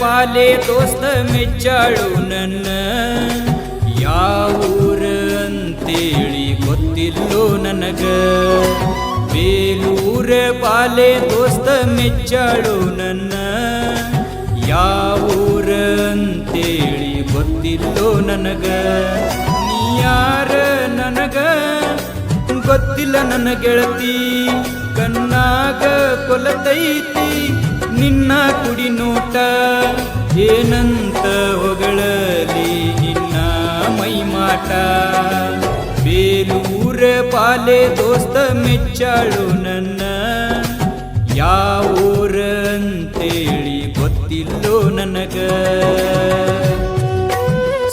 ಪಾಲೆ ದೋಸ್ತ ಮೆಚ್ಚಾಳು ನನ್ನ. ಯಾವೂರ ಅಂತೇಳಿ ಗೊತ್ತಿಲ್ಲೋ ನನಗ. ಬೇಲೂರ ಪಾಲೆ ದೋಸ್ತ ಮೆಚ್ಚಾಳು ನನ್ನ. ಯಾವೂರ ಅಂತೇಳಿ ಗೊತ್ತಿಲ್ಲೋ ನನಗ. ಯಾರ ನನಗ? ಗೊತ್ತಿಲ್ಲ ನನ್ನ ಗೆಳತಿ. ಕಣ್ಣಾಗ ಕೊಲತೈತಿ. ನಿನ್ನ ಕುಡಿ ನೋಟ ಏನಂತ ಹೊಗಳಲಿ ನಿನ್ನ ಮೈಮಾಟ. ಬೇಲೂರ ಪಾಲೆ ದೋಸ್ತ ಮೆಚ್ಚಾಳು ನನ್ನ ಯಾವೂರ ಅಂತೇಳಿ ಗೊತ್ತಿಲ್ಲೋ ನನಗ.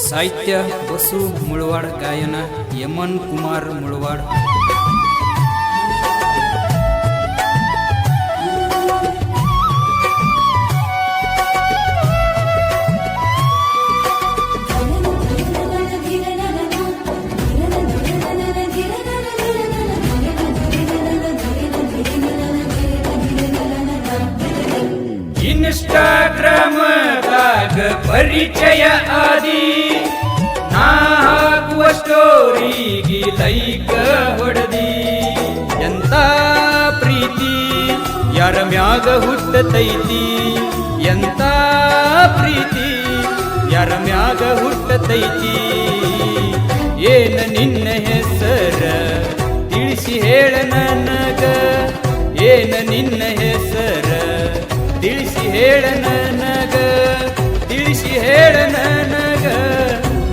ಸಾಹಿತ್ಯ ಬಸು ಮುಳವಾಡ, ಗಾಯನ ಯಮನ್ ಕುಮಾರ್ ಮುಳವಾಡ್. ಇನ್ಸ್ಟಾಗ್ರಾಮದಾಗ ಪರಿಚಯ ಆದಿ. ನಾ ಹಾಕುವ ಸ್ಟೋರಿಗೆ ಲೈಕ್ ಹೊಡೆದಿ. ಎಂತ ಪ್ರೀತಿ, ಯಾರ ಮ್ಯಾಗ ಹುಟ್ಟತೈತಿ ಎಂತ ಪ್ರೀತಿ, ಯಾರ ಮ್ಯಾಗ ಹುಟ್ಟತೈತಿ ಏನ ನಿನ್ನ ಹೆಸರ ತಿಳಿಸಿ ಹೇಳ ನನಗ. ಏನ ನಿನ್ನ ಹೆಸರ ಹೇಳ ನನಗ, ತಿಳಿಸಿ ಹೇಳ ನನಗ,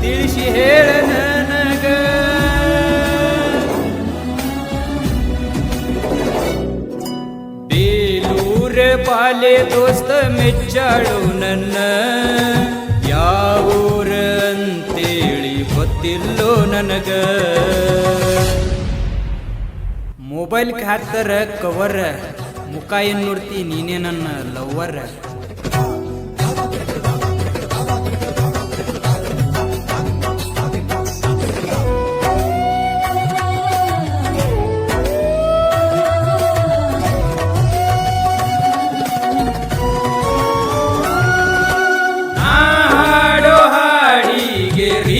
ತಿಳಿಸಿ ಹೇಳ ನನಗ. ಬೇಲೂರ ಪಾಲೆ ದೋಸ್ತ ಮೆಚ್ಚಾಳು ನನ್ನ. ಯಾವೂರ ಅಂತೇಳಿ ಗೊತ್ತಿಲ್ಲೋ ನನಗ. ಮೊಬೈಲ್ಗೆ ಹಾಕ್ತಾರ ಕವರ್, ಮುಖ ಏನ್ ನೋಡ್ತಿ ನೀನೇ ನನ್ನ ಲವ್ವರ್.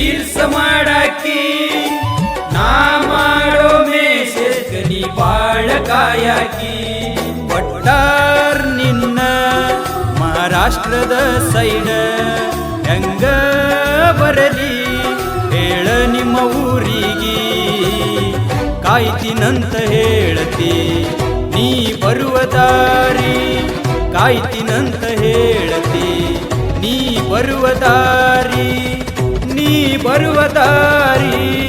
ರೀಲ್ಸ್ ಮಾಡಾಕಿ ನಾ ಮಾಡೋ ಮೆಸೇಜ್ ನೀ ಬಾಳ ಕಾಯಾಕಿ. ಒಟ್ಟಾರ್ ನಿನ್ನ ಮಹಾರಾಷ್ಟ್ರದ ಸೈಡ ಹೆಂಗ ಬರಲಿ ಹೇಳ ನಿಮ್ಮ ಊರಿಗೆ. ಕಾಯ್ತಿನಂತ ಹೇಳತಿ ನೀ ಬರುವ ದಾರಿ. ಕಾಯ್ತಿನಂತ ಹೇಳತಿ ನೀ ಬರುವ ದಾರಿ. ಬರುವ ದಾರಿ.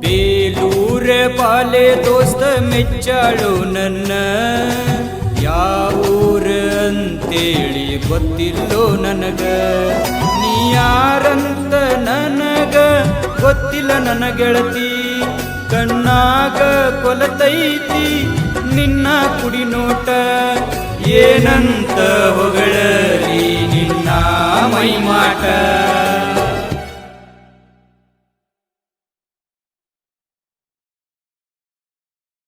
ಬೇಲೂರ ಪಾಲೆ ದೋಸ್ತ ಮೆಚ್ಚಾಳು ನನ್ನ. ಯಾವೂರ ಅಂತೇಳಿ ಗೊತ್ತಿಲ್ಲೋ ನನಗ. ನೀ ಯಾರಂತ ನನಗ ಗೊತ್ತಿಲ್ಲ ನನ್ನ ಗೆಳತಿ. ಕಣ್ಣಾಗ ಕೊಲತೈತಿ. ನಿನ್ನ ಕುಡಿನೋಟ ಏನಂತ ಹೊಗಳಲಿ ನಿನ್ನ ಮೈಮಾಟ.